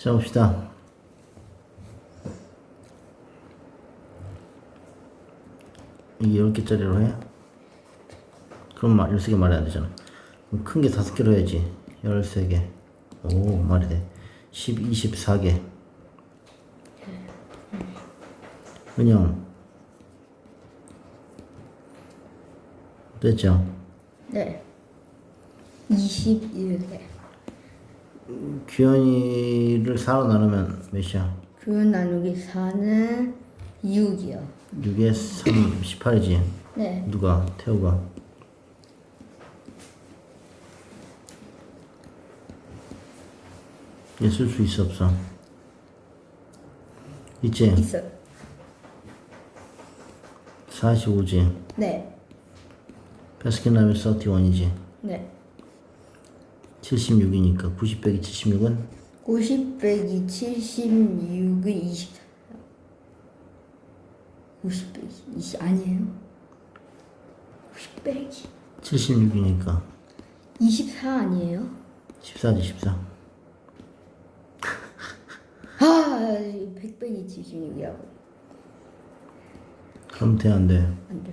자 봅시다. 이게 10개짜리로 해? 그럼 말, 13개 말이 안 되잖아. 그럼 큰 게 5개로 해야지. 13개. 오, 말이 돼. 10, 24개. 은영. 됐죠? 네. 21개. 규현이를 4로 나누면 몇이야? 교훈 나누기 4는 6이요. 6에 3, 18이지. 네. 누가? 태우가. 얘쓸수 있어 없어? 있지? 있어요. 45지. 네. 베스킨 라빈 31이지. 네. 76이니까 90 빼기 76은 50 빼기 76은 24. 50 빼기 20 아니에요? 50 빼기 76이니까 24 아니에요? 14지 14. 아, 100 빼기 76이라고. 그럼 돼 안 돼? 안 돼.